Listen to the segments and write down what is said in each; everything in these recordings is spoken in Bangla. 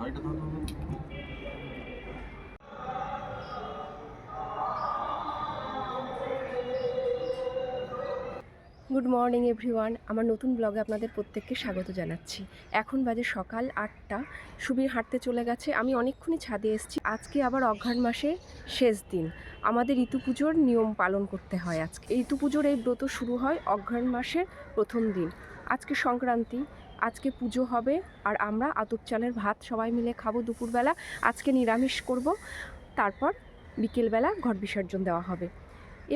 গুড মর্নিং এভরিওয়ান আমার নতুন ব্লগে আপনাদের প্রত্যেককে স্বাগত জানাচ্ছি। এখন বাজে সকাল আটটা। সুবীর হাঁটতে চলে গেছে। আমি অনেকক্ষণই ছাদে এসেছি। আজকে আবার অঘ্রাণ মাসে শেষ দিন। আমাদের ঋতু পুজোর নিয়ম পালন করতে হয় আজকে। ঋতু পুজোর এই ব্রত শুরু হয় অঘ্রাণ মাসের প্রথম দিন। আজকে সংক্রান্তি। আজকে পুজো হবে আর আমরা আতপ চালের ভাত সবাই মিলে খাব দুপুরবেলা। আজকে নিরামিষ করব, তারপর বিকেলবেলা ঘট বিসর্জন দেওয়া হবে।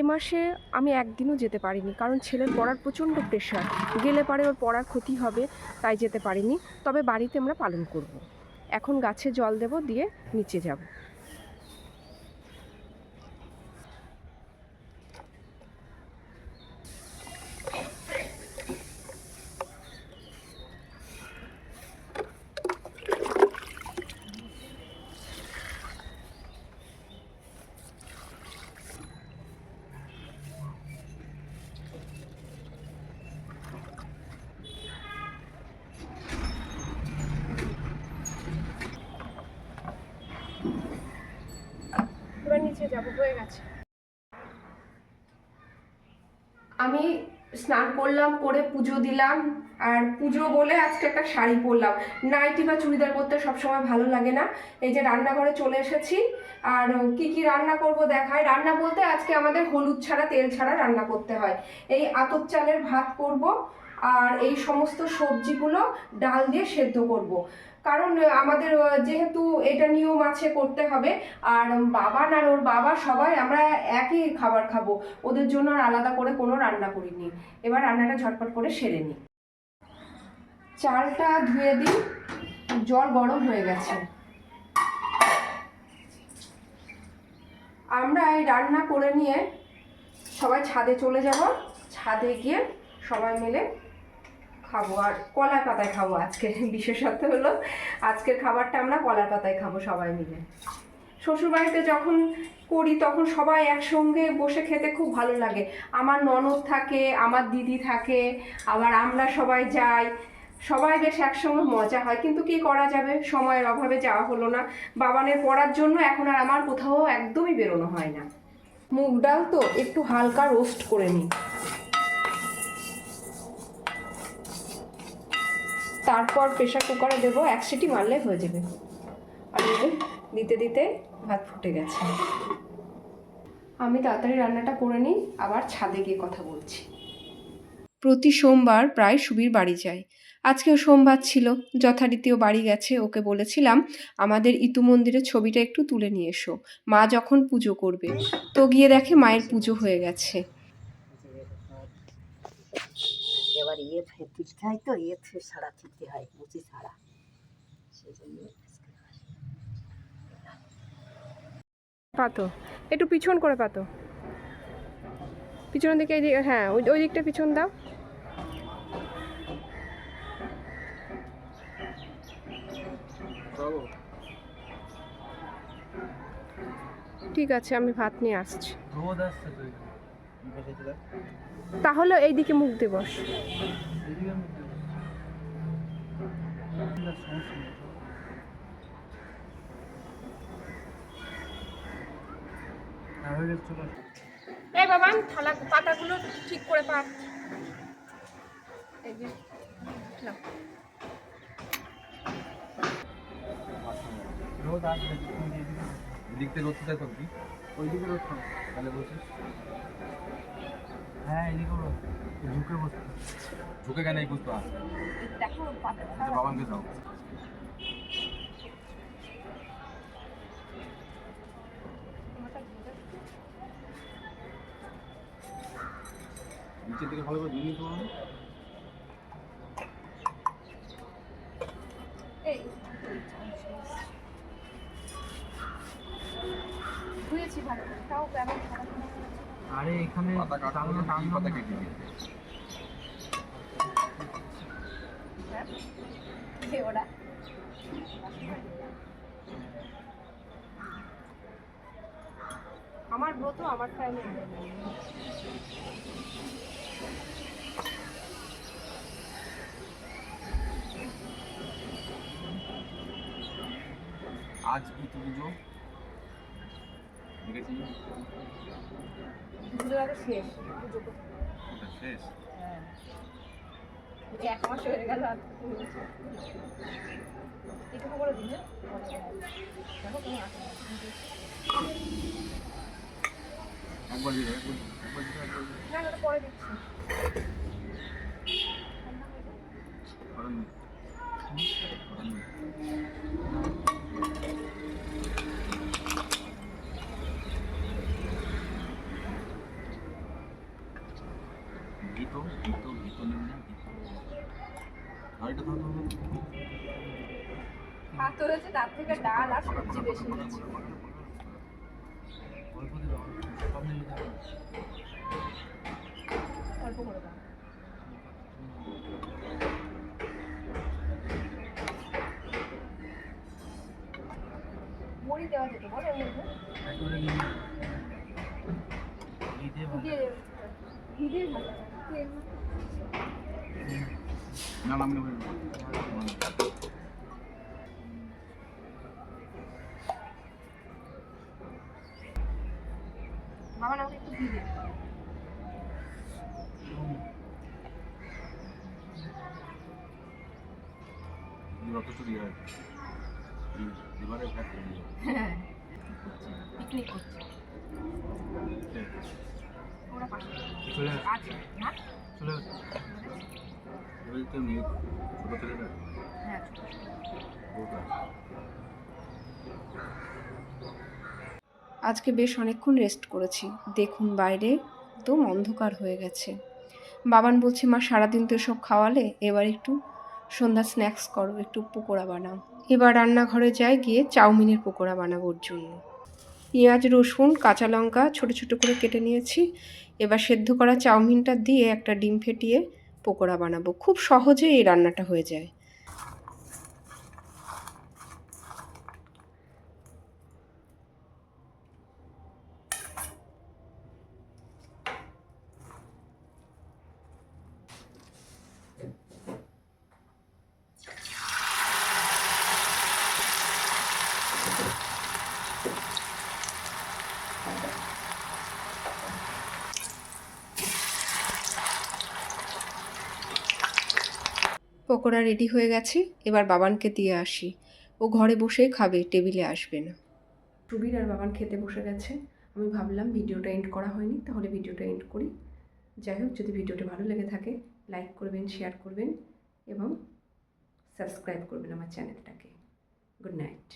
এ মাসে আমি একদিনও যেতে পারিনি, কারণ ছেলের পড়ার প্রচণ্ড প্রেশার গেলে পরে ওর পড়ার ক্ষতি হবে, তাই যেতে পারিনি। তবে বাড়িতে আমরা পালন করব। এখন গাছে জল দেব, দিয়ে নিচে যাব। এবার যাব, হয়ে গেছে। আমি স্নান করলাম, করে পুজো দিলাম, আর পুজো বলে আজকে একটা শাড়ি পরলাম। নাইটি বা চুড়িদার পরতে সবসময় ভালো লাগে না। এই যে রান্নাঘরে চলে এসেছি, আর কি কি রান্না করব দেখায়। রান্না বলতে আজকে আমাদের হলুদ ছাড়া, তেল ছাড়া রান্না করতে হয়। এই আতপ চালের ভাত করব, আর এই সমস্ত সবজিগুলো ডাল দিয়ে সেদ্ধ করব। কারণ আমাদের যেহেতু এটা নিয়ম আছে করতে হবে, আর বাবা আর ওর বাবা সবাই আমরা একই খাবার খাব। ওদের জন্য আর আলাদা করে কোনো রান্না করিনি। এবার রান্নাটা ঝটপট করে সেরে নিই। চালটা ধুয়ে দিই। জল গরম হয়ে গেছে। আমরা এই রান্না করে নিয়ে সবাই ছাদে চলে যাব। ছাদে গিয়ে সবাই মিলে খাব আর কলার পাতায় খাব আজকে। বিশেষত হলো আজকের খাবারটা আমরা কলার পাতায় খাব সবাই মিলে। শ্বশুরবাড়িতে যখন করি তখন সবাই একসঙ্গে বসে খেতে খুব ভালো লাগে। আমার ননদ থাকে, আমার দিদি থাকে, আবার আমরা সবাই যাই। সবাই বেশ একসঙ্গে মজা হয়। কিন্তু কি করা যাবে? সময়ের অভাবে যাওয়া হলো না। বাবানের পড়ার জন্য এখন আর আমার কোথাও একদমই বেরোনো হয় না। মুগ ডাল তো একটু হালকা রোস্ট করে নিই। তারপর প্রেশার কুকারে দেবো এক সিটি মারলে হয়ে যাবে। আর দিতে দিতে ভাত ফুটে গেছে। আমি তাড়াতাড়ি রান্নাটা করে নিই, আবার ছাদে গিয়ে কথা বলছি। প্রতি সোমবার প্রায় সুবির বাড়ি যায়। আজকেও সোমবার ছিল, যথারীতিও বাড়ি গেছে, ওকে বলেছিলাম, আমাদের ইতু মন্দিরের ছবিটা একটু তুলে নিয়ে এসো। মা যখন পুজো করবে। তো গিয়ে দেখে মায়ের পুজো হয়ে গেছে। ইয়ে হয় তো ইয়ে ফের ছাড়া তুলতে হয় মুচি ছাড়া সেই জন্য পাতো একটু পিছন করে পাতো। পিছনের দিকে এই দিকে হ্যাঁ ওই ওই দিকটা পিছন দাও। ঠিক আছে আমি ভাত নিয়ে আসছি। রোদ আসছে তো এখানে। বসেছি দেখ। তাহলে এই দিকে মুখ দিয়ে বস। এই বাবা থালা পাতাগুলো ঠিক করে এই যে রোদ আসবে, এদিক থেকে রোদ কোথায় থাকবি ওইদিকে রোদ থাকবে তাহলে বলছিস? হ্যাঁ এদিকে করো ঝুঁকে বসতে ঝুঁকে কেন এই দেখো পাতা বাবাকে দাও। নিচের দিকে ভালো করে ধুয়ে নিতে পারো এই ধুয়েছি ভালো তাও কেমন খারাপ আরে এখানে পাতা কেটে দিয়েছে ওরা। আমার ব্রত আমার টাইমে আজ পুজো আগে শেষ শেষ? হ্যাঁ। এক মাস হয়ে গেল আর এটুকু করে দিন হ্যাঁ? দেখো তুমি একবার না পরে দিচ্ছি। না ভাত ধরেছে তার থেকে ডাল আর সবজি বেশি নিয়েছি অল্প করে দাও মুড়ি দেওয়া যেত বলো এর মধ্যে। দিয়ে দিয়ে ভালো তেল না না আমি নেব না। বাবা আমাকে একটু ঘি দিয়ে যথেষ্ট দিয়ে আজকে বেশ অনেকক্ষণ রেস্ট করেছি। দেখুন বাইরে একদম অন্ধকার হয়ে গেছে। বাবান বলছে, মা, সারাদিন তো সব খাওয়ালে, এবার একটু সন্ধ্যা স্ন্যাক্স করো, একটু পকোড়া বানাও। এবার রান্নাঘরে যাই গিয়ে চাউমিনের পকোড়া বানাবোর জন্য। পেঁয়াজ, রসুন, কাঁচা লঙ্কা ছোটো ছোটো করে কেটে নিয়েছি। এবার সেদ্ধ করা চাউমিনটা দিয়ে একটা ডিম ফেটিয়ে পকোড়া বানাবো। খুব সহজেই এই রান্নাটা হয়ে যায়। পকোড়া রেডি হয়ে গেছে, এবার বাবানকে দিয়ে আসি। ও ঘরে বসেই খাবে, টেবিলে আসবে না। সুবীর আর বাবান খেতে বসে গেছে। আমি ভাবলাম ভিডিওটা এন্ড করা হয়নি, তাহলে ভিডিওটা এন্ড করি। যাই হোক, যদি ভিডিওটা ভালো লেগে থাকে লাইক করবেন শেয়ার করবেন এবং সাবস্ক্রাইব করবেন আমার চ্যানেলটাকে গুড নাইট